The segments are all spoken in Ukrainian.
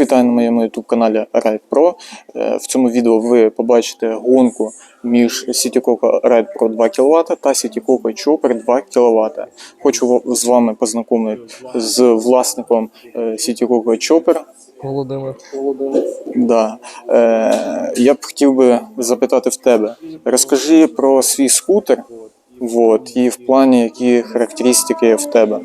Всіх вітаю на моєму YouTube каналі Ride Pro. Е, В цьому відео ви побачите гонку між Coco Ride Pro 2 кВт та Coco Chopper 2 кВт. Хочу з вами познайомити з власником е, Coco Chopper. Володимир. Да. Е, я б хотів би запитати в тебе. Розкажи про свій скутер. Вот, і в плані які характеристики в тебе.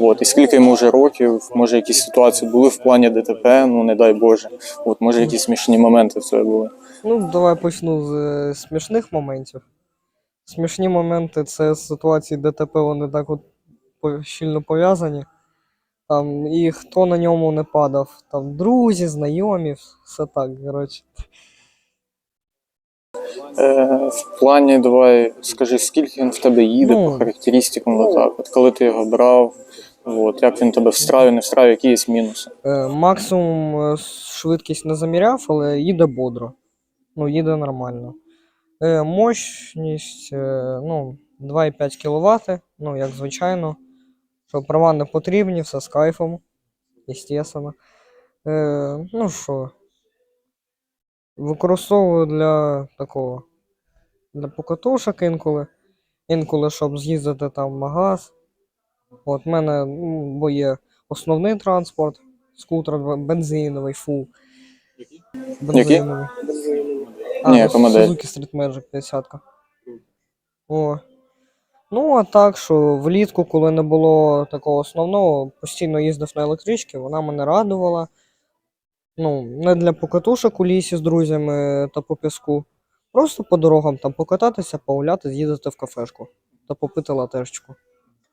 От, і скільки йому вже років, може якісь ситуації були в плані ДТП, ну не дай Боже. От, може якісь смішні моменти в тебе були. ну давай почну з е, смішних моментів. Смішні моменти це ситуації ДТП, вони так от щільно пов'язані. Там, і хто на ньому не падав, там друзі, знайомі, все так, коротше. Е, в плані, давай скажи, скільки він в тебе їде Ну, по характеристикам, отак. От коли ти його брав, от, як він тебе встраює, не встраює, які є мінуси. Е, максимум е, швидкість не заміряв, але їде бодро. Ну, їде нормально. Е, мощність, е, ну, 2,5 кВт, ну, як звичайно. Що права не потрібні, все з кайфом. Естественно. Е, ну що. Використовую для такого. Для покатушок інколи. Інколи, щоб з'їздити там в магаз. От в мене, ну, бо є основний транспорт, скутер бензиновий, фул. Бензиновий. Ні, ну, модель? Suzuki Street Magic 50. О. Ну, а так, що влітку, коли не було такого основного, постійно їздив на електричці, вона мене радувала. Ну, не для покатушок у лісі з друзями та по піску. Просто по дорогам там покататися, погуляти, з'їздити в кафешку та попити латешечку.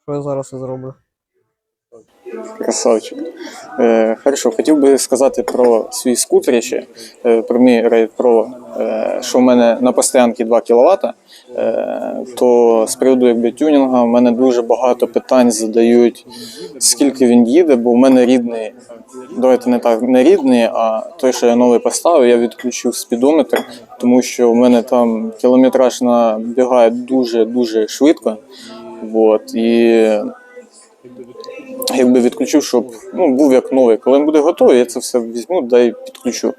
Що я зараз і зроблю. Красавчик. Е, хорошо, хотів би сказати про свій скутер ще, е, про мій Raid Pro, е, що в мене на постоянці 2 кВт, е, то з приводу якби, тюнінга в мене дуже багато питань задають, скільки він їде, бо в мене рідний, давайте не так, не рідний, а той, що я новий поставив, я відключив спідометр, тому що в мене там кілометраж набігає дуже-дуже швидко. От, і якби відключив, щоб ну, був як новий. Коли він буде готовий, я це все візьму да й підключу.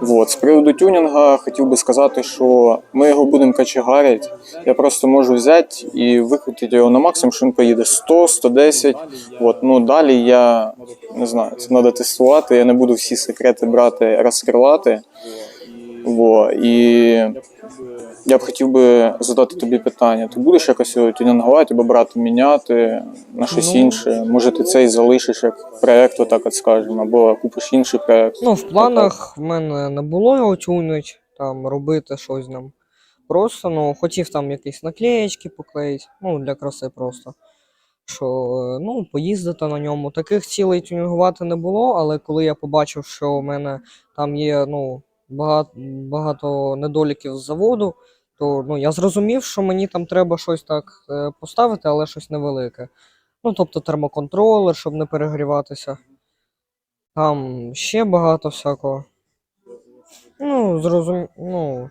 Вот. З приводу тюнінга хотів би сказати, що ми його будемо качегарити. Я просто можу взяти і викрутити його на максимум, що він поїде 100, 110. От. Ну, далі я не знаю, це треба тестувати. Я не буду всі секрети брати, розкривати. Во. І я б хотів би задати тобі питання. Ти будеш якось тюнінгувати або брати, міняти на щось Ну. інше? Може, ти цей залишиш як проєкт, отак от скажемо, або купиш інший проєкт? Ну, в планах в мене не було його тюнить, там робити щось з ним. Просто, ну, хотів там якісь наклеєчки поклеїти, ну, для краси просто. Що, ну, поїздити на ньому. Таких цілей тюнінгувати не було, але коли я побачив, що у мене там є, ну, багато, багато недоліків з заводу, то ну, я зрозумів, що мені там треба щось так е, поставити, але щось невелике. Ну, тобто термоконтролер, щоб не перегріватися. Там ще багато всякого. Ну, зрозум... ну,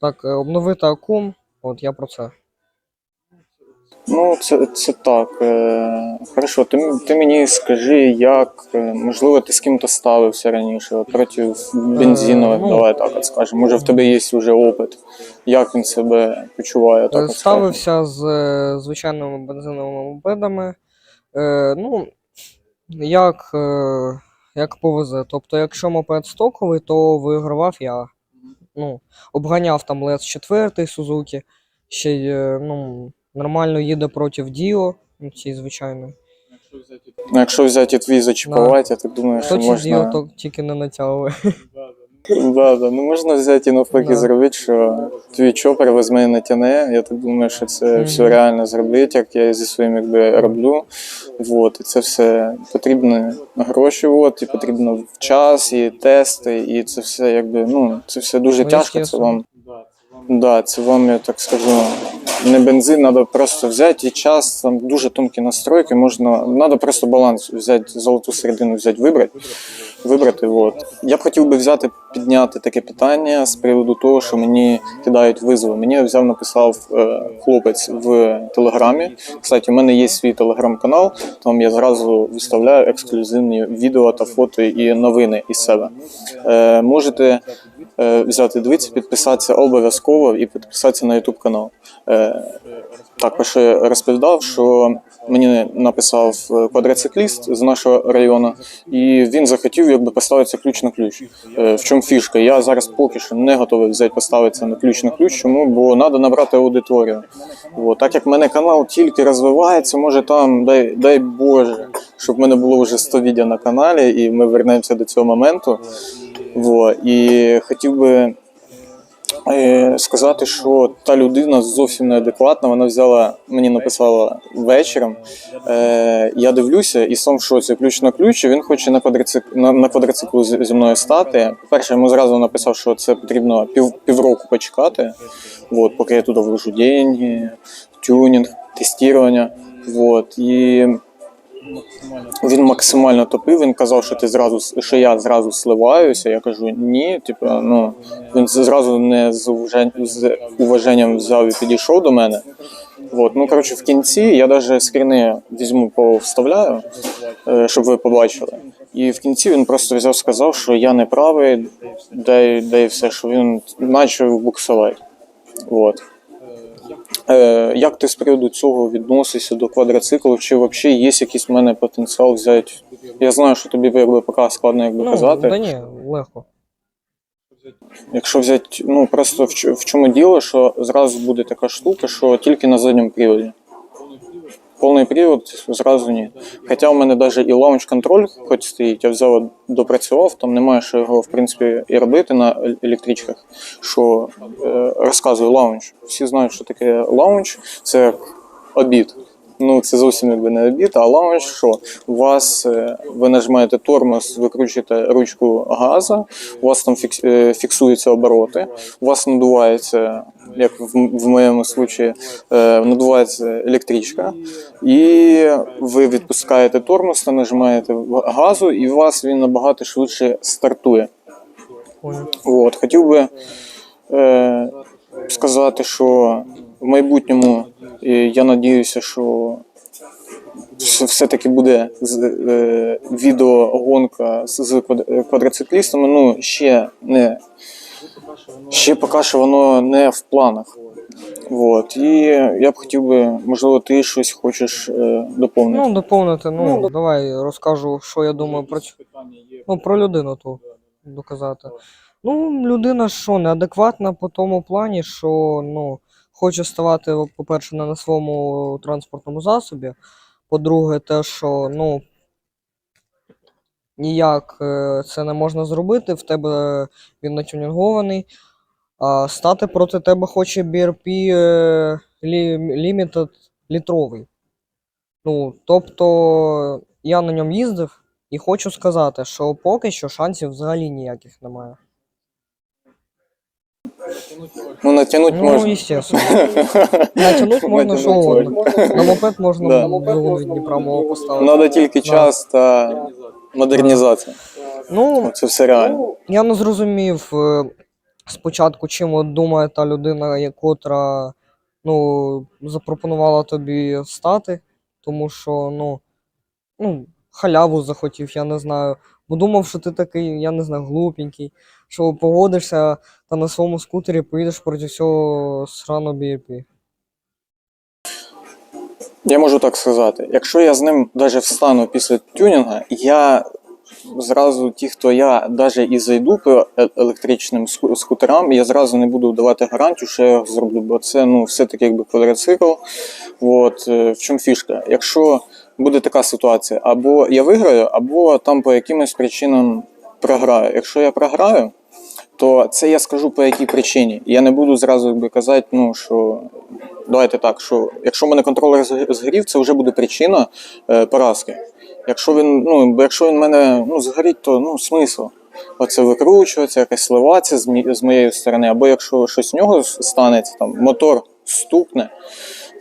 так, е, обновити акум, от я про це. Ну, це, це так. Е, хорошо, ти, ти мені скажи, як, е, можливо, ти з ким-то ставився раніше от проти бензинових, ну. давай так от скажемо. Може, в тебе є вже опит, як він себе почуває, так Е, от. Ставився з е, звичайними бензиновими мопедами. Е, ну, як, е, як повезе. Тобто, якщо мопед стоковий, то вигравав я. Ну, обганяв там Лес 4 Suzuki, ще й е, ну, нормально їде проти Діо, ну, цій звичайної. Ну, якщо взяти твій зачіпувати, я так думаю, що Проти Діо то тільки не натягує. Да, да. Ну можна взяти і навпаки Да. зробити, що твій чопер візьме і натягне. Я так думаю, що це Мгм. все реально зробити, як я зі своїм якби роблю. Вот, і це все потрібно гроші, от, і потрібно час, і тести, і це все якби, ну, це все дуже Ну, тяжко. Це вам. Да, це вам, я так скажу, не бензин, треба просто взяти і час, там дуже тонкі настройки, можна, треба просто баланс взяти, золоту середину взяти, вибрати. вибрати. От. Я б хотів би взяти, підняти таке питання з приводу того, що мені кидають визови. Мені взяв, написав е, хлопець в телеграмі. Кстати, у мене є свій телеграм-канал, там я зразу виставляю ексклюзивні відео та фото і новини із себе. Е, можете е, взяти, дивитися, підписатися обов'язково і підписатися на YouTube канал. Е, також розповідав, що мені написав е, квадроцикліст з нашого району, і він захотів якби поставитися ключ на ключ. Е, В чому фішка? Я зараз поки що не готовий взяти поставитися на ключ на ключ. Чому? Бо треба набрати аудиторію. От. Так як в мене канал тільки розвивається, може там, дай, дай Боже, щоб в мене було вже 100 відео на каналі, і ми вернемося до цього моменту. Во. І хотів би е, сказати, що та людина зовсім неадекватна. Вона взяла, мені написала вечором. Е, я дивлюся, і сам в шоці ключ на ключ. Він хоче на квадроциклу, на, на квадроциклу зі мною стати. По-перше, йому зразу написав, що це потрібно пів, півроку почекати, от, поки я туди вложу деньги, тюнінг, тестування. Вот. І він максимально топив. Він казав, що ти зразу що я зразу сливаюся. Я кажу, ні. Типу, ну він зразу не з уваженням взяв і підійшов до мене. Вот. Ну, коротше, в кінці я навіть скріни візьму, повставляю, е, щоб ви побачили. І в кінці він просто взяв, сказав, що я не правий, де, де все, що він почав буксувати. Е, як ти з приводу цього відносишся до квадроциклів? Чи взагалі є якийсь в мене потенціал взяти? Я знаю, що тобі якби поки складно якби Ну, казати. да ні, легко. Якщо взяти, ну просто в, в чому діло, що зразу буде така штука, що тільки на задньому приводі. Повний привод зразу ні. Хоча у мене навіть і лаунч контроль, хоч стоїть, я взяв, допрацював, там немає що його в принципі і робити на електричках. Що е, розказую лаунч. Всі знають, що таке лаунч, це обід. Ну, це зовсім якби не обід, а лаунч, що у вас е, ви нажимаєте тормоз, викручуєте ручку газа, у вас там е, фіксуються обороти, у вас надувається, як в, в моєму случаї, е, надувається електричка, і ви відпускаєте тормоз та нажимаєте газу, і у вас він набагато швидше стартує. От, хотів би е, сказати, що в майбутньому е, я надіюся, що все- все-таки буде е, відеогонка з, квадроциклістами. Ну, ще не ще поки що воно не в планах. От. І я б хотів би, можливо, ти щось хочеш е, доповнити. Ну, доповнити, ну, давай розкажу, що я думаю про. Ну, про людину ту доказати. Ну, людина що, неадекватна по тому плані, що ну, хоче ставати, по-перше, не на своєму транспортному засобі. По-друге, те, що ну, ніяк е, це не можна зробити, в тебе він натюнінгований. А стати проти тебе хоче BRP е, Limited літровий. Ну, тобто, я на ньому їздив і хочу сказати, що поки що шансів взагалі ніяких немає. Ну, натягнути Ну, можна. естественно. Натягнуть можна що угодно. На мопед можна Да. від Дніпра поставити. Треба тільки час та модернізація. Ну, Це все реально. я не зрозумів е, спочатку, чим от думає та людина, я- котра ну, запропонувала тобі стати, тому що, ну, ну, халяву захотів, я не знаю. Бо думав, що ти такий, я не знаю, глупенький, що погодишся та на своєму скутері поїдеш проти всього сраного BRP. Я можу так сказати. Якщо я з ним навіть встану після тюнінга, я зразу ті, хто я навіть і зайду по електричним скутерам, я зразу не буду давати гарантію, що я його зроблю, бо це ну, все-таки якби квадроцикл. От, е, в чому фішка? Якщо буде така ситуація, або я виграю, або там по якимось причинам програю. Якщо я програю, то це я скажу по якій причині. Я не буду зразу якби казати, ну що давайте так, що якщо в мене контролер згорів, це вже буде причина е, поразки. Якщо він, ну, якщо він мене ну, згорить, то ну, смисл. Оце викручуватися, якась сливатися з, з моєї сторони, або якщо щось в нього станеться, там мотор стукне.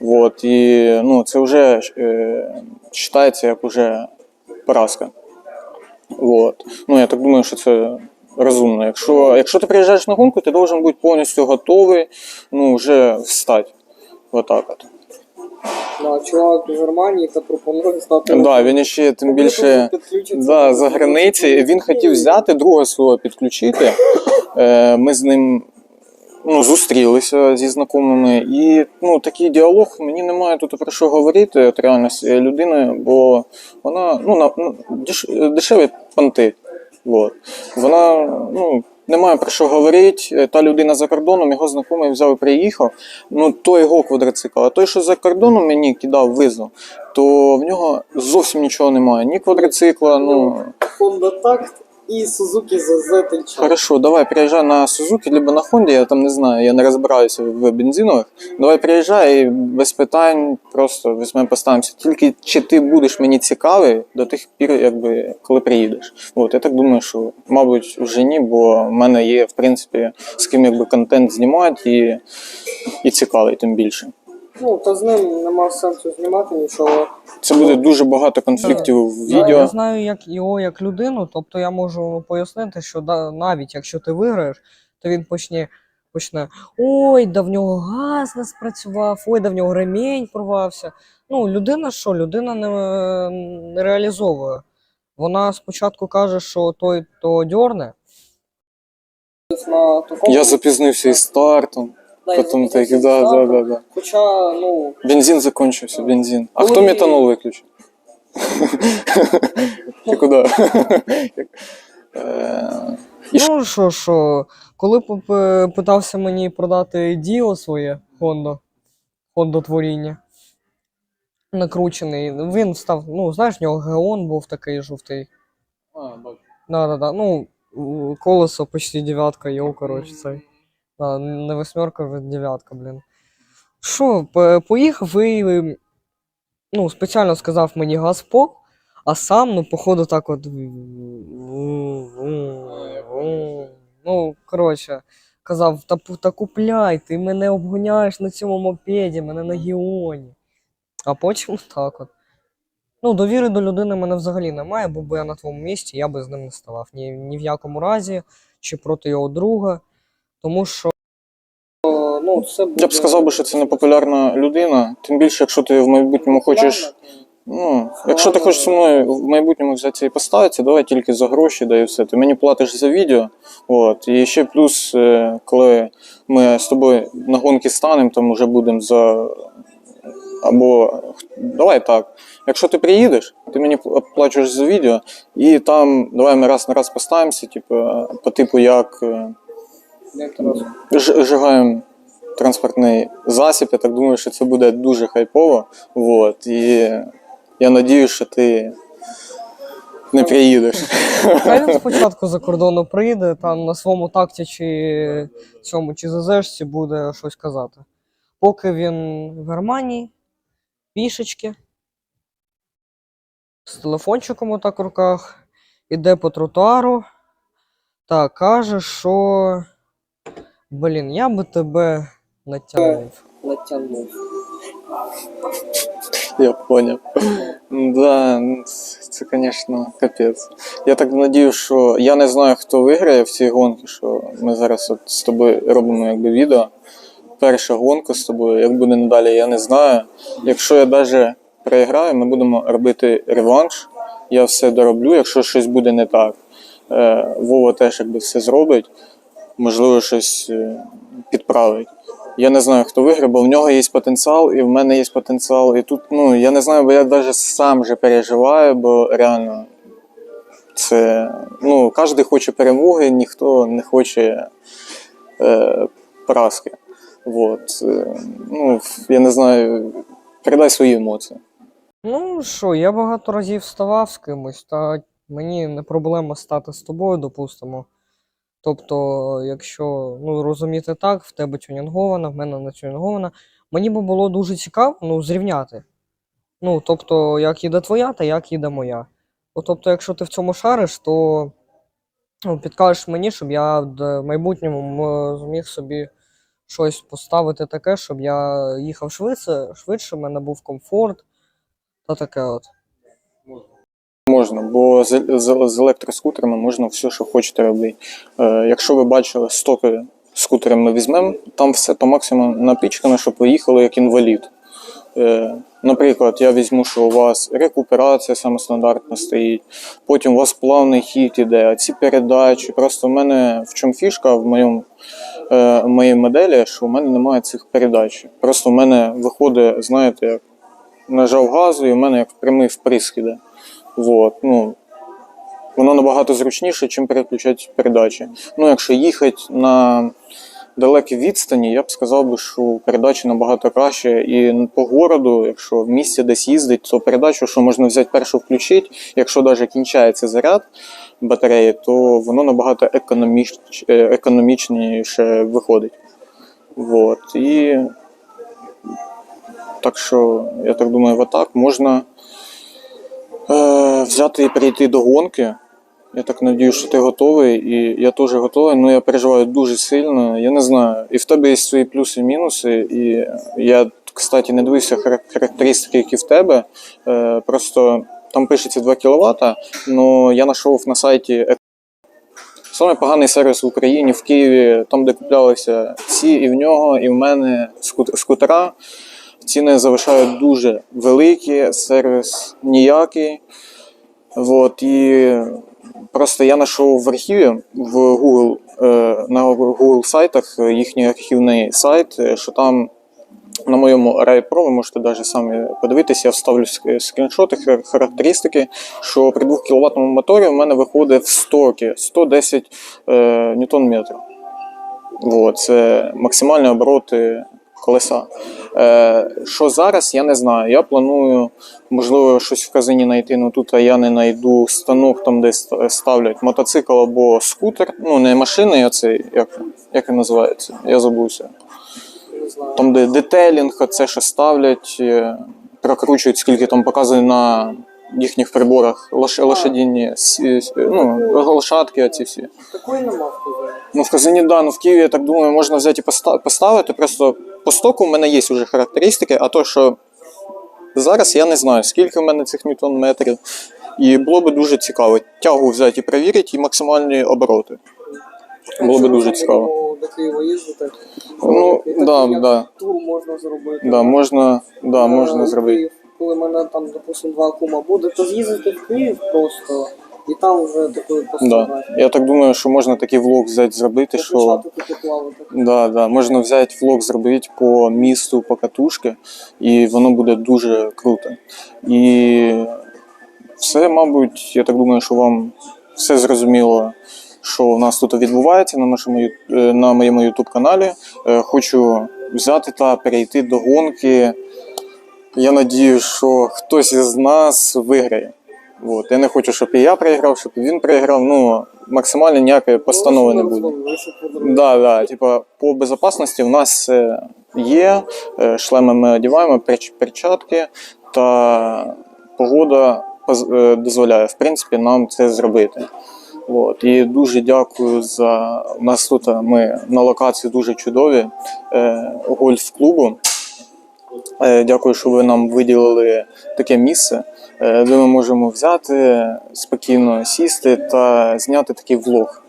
От, і ну, це вже е, вважається як уже поразка. От. Ну, я так думаю, що це розумно. Якщо, якщо ти приїжджаєш на гонку, ти должен бути повністю готовий, ну, вже встати. Отак от. Да, чувак з Германії та пропонує стати. Да, він ще тим більше да, за границі. Він хотів взяти друга свого підключити. Е, Ми з ним ну, зустрілися зі знайомими, і ну, такий діалог мені немає тут про що говорити от реально з людиною, бо вона ну, на, ну, деш, дешеві понти. Вот. Вона ну, немає про що говорити. Та людина за кордоном, його знайомий взяв і приїхав. Ну, то його квадроцикл. А той, що за кордоном мені кидав визов, то в нього зовсім нічого немає. Ні квадроцикла, ну. Honda Tact і Suzuki ZZ Хорошо, давай приїжджай на Сузуки, либо на Хонді, я там не знаю, я не розбираюся в бензинових. Давай приїжджай і без питань просто візьмемо поставимося. Тільки чи ти будеш мені цікавий до тих пір, якби коли приїдеш. От я так думаю, що мабуть вже ні, бо в мене є в принципі з ким якби контент знімати і, і цікавий тим більше. Ну, та з ним нема сенсу знімати нічого. Це буде дуже багато конфліктів в Да, відео. я знаю як його як людину, тобто я можу пояснити, що да, навіть якщо ти виграєш, то він почне. Почне ой, да в нього газ не спрацював, ой, да в нього ремінь порвався. Ну, людина що? Людина не, не реалізовує. Вона спочатку каже, що той то дьорне. На такому, Я запізнився із стартом, да, потім так, да, да, да, да. Хоча, ну, Бензин закончився, бензин. А Коли- хто метанол виключив? Ти куди? Е, І? Ну що, що, коли п- п- питався мені продати Діо своє Honda, Honda творіння, накручений, він став, ну, знаєш, в нього Геон був такий жовтий. Да, да, да. Ну, у- колесо почти дев'ятка, його, коротше, цей. Да, не восьмерка, вже дев'ятка, блін. Що, поїхав і ну, спеціально сказав мені газпо, а сам, ну, походу, так от. Ну, коротше, казав, та, та купляй, ти мене обгоняєш на цьому мопеді, мене на гіоні. А потім так от. Ну, довіри до людини мене взагалі немає, бо я на твоєму місці, я би з ним не ставав. Ні, ні в якому разі, чи проти його друга. Тому що. Ну, це буде... Я б сказав би, що це не популярна людина. Тим більше, якщо ти в майбутньому хочеш. Ну, якщо ти хочеш зі мною в майбутньому взяти і поставитися, давай тільки за гроші, да і все. Ти мені платиш за відео. От. І ще плюс, е, коли ми з тобою на гонки станемо, там вже будемо за. Або давай так. Якщо ти приїдеш, ти мені плачеш за відео, і там давай ми раз на раз поставимося, типу, по типу як. Ж- транспортний засіб. Я так думаю, що це буде дуже хайпово. Вот. І я надію, що ти не приїдеш. Хай він спочатку за кордону приїде, там на своєму такті чи цьому, чи ЗЗшці буде щось казати. Поки він в Германії, пішечки, з телефончиком отак в руках, іде по тротуару та каже, що. Блін, я би тебе натягнув. Натягнув. Я понял. Да, це, звісно, капець. Я так надію, що я не знаю, хто виграє в цій гонці, що ми зараз от з тобою робимо якби відео. Перша гонка з тобою, як буде надалі, я не знаю. Якщо я навіть проіграю, ми будемо робити реванш. Я все дороблю, якщо щось буде не так. Е, Вова теж якби все зробить, можливо, щось е, підправить. Я не знаю, хто виграє, бо в нього є потенціал, і в мене є потенціал. І тут, ну, я не знаю, бо я навіть сам вже переживаю, бо реально це. Ну, кожен хоче перемоги, ніхто не хоче е, поразки. Вот. Е, ну, я не знаю, передай свої емоції. Ну що, я багато разів вставав з кимось, та мені не проблема стати з тобою, допустимо. Тобто, якщо ну, розуміти так, в тебе тюнінгована, в мене не тюнінгована, мені би було дуже цікаво ну, зрівняти. Ну, тобто, як їде твоя, та як їде моя. Ну, тобто, якщо ти в цьому шариш, то ну, підкажеш мені, щоб я в майбутньому зміг собі щось поставити таке, щоб я їхав швидше, швидше, в мене був комфорт. Та таке от. Можна, бо з, з, з електроскутерами можна все, що хочете робити. Е, якщо ви бачили стоки скутери ми візьмемо, там все по максимуму напічкано, щоб ви їхали як інвалід. Е, наприклад, я візьму, що у вас рекуперація саме стандартна стоїть, потім у вас плавний хід іде, а ці передачі. Просто в мене в чому фішка в моєму е, моделі, що в мене немає цих передач. Просто в мене виходить, знаєте, як нажав газу, і в мене як прямий вприск іде. Вот, ну, воно набагато зручніше, чим переключати передачі. Ну, якщо їхати на далекій відстані, я б сказав би, що передачі набагато краще. І по городу, якщо в місті десь їздить, то передачу, що можна взяти першу включити, якщо навіть кінчається заряд батареї, то воно набагато економіч... економічніше виходить. Вот. І так що, я так думаю, отак можна е, взяти і перейти до гонки. Я так надію, що ти готовий, і я теж готовий, але я переживаю дуже сильно. Я не знаю, і в тебе є свої плюси і мінуси. І я, кстати, не дивився характеристики, які в тебе. Е, просто там пишеться 2 кВт, але я знайшов на сайті Саме поганий сервіс в Україні, в Києві, там, де куплялися всі, і в нього, і в мене скут- скутера. Ціни залишають дуже великі, сервіс ніякий. Вот, і просто я знайшов в архіві в Google, е, на Google сайтах е, їхній архівний сайт, е, що там на моєму Array Pro, ви можете навіть самі подивитися, я вставлю скріншоти, характеристики, що при 2 кВт моторі в мене виходить в стокі 110 е, метрів. Це максимальні обороти колеса. Е, що зараз, я не знаю. Я планую, можливо, щось в казині знайти, але тут я не знайду станок, там, де ставлять мотоцикл або скутер. Ну, не машини, а цей, як, як він називається? Я забувся. Там, де детейлінг, це що ставлять, е, прокручують, скільки там показує на їхніх приборах лош, лошадіні, ну, лошадки, оці всі. Такої нема в Києві. Ну, в Казані, да, ну в Києві, я так думаю, можна взяти і поставити. Просто по стоку в мене є вже характеристики, а то, що зараз я не знаю, скільки в мене цих ньютон метрів. І було би дуже цікаво тягу взяти і перевірити, і максимальні обороти. Було би дуже цікаво. До Києва їздити. Ну, да, да, Тур можна зробити. да, можна, да, можна Е, зробити. Київ, Коли мене там, допустим, два кума буде, то з'їздити в Київ просто і там вже такою Да. Я так думаю, що можна такий влог взяти зробити, що. Да, да. Можна взяти влог зробити по місту, по катушки, і воно буде дуже круто. І все, мабуть, я так думаю, що вам все зрозуміло, що у нас тут відбувається на нашому е, на моєму YouTube каналі. Е, Хочу взяти та перейти до гонки. Я надію, що хтось із нас виграє. От. Я не хочу, щоб і я проіграв, щоб і він проіграв. Ну, максимально ніякої постанови не буде. Да, да, типа по безопасності в нас є. е, Шлеми ми одягаємо, перчатки, та погода е, дозволяє, в принципі, нам це зробити. От. І дуже дякую за у нас тут е, ми на локації дуже чудові е, гольф-клубу. Е, Дякую, що ви нам виділили таке місце, е, де ми можемо взяти спокійно сісти та зняти такий влог.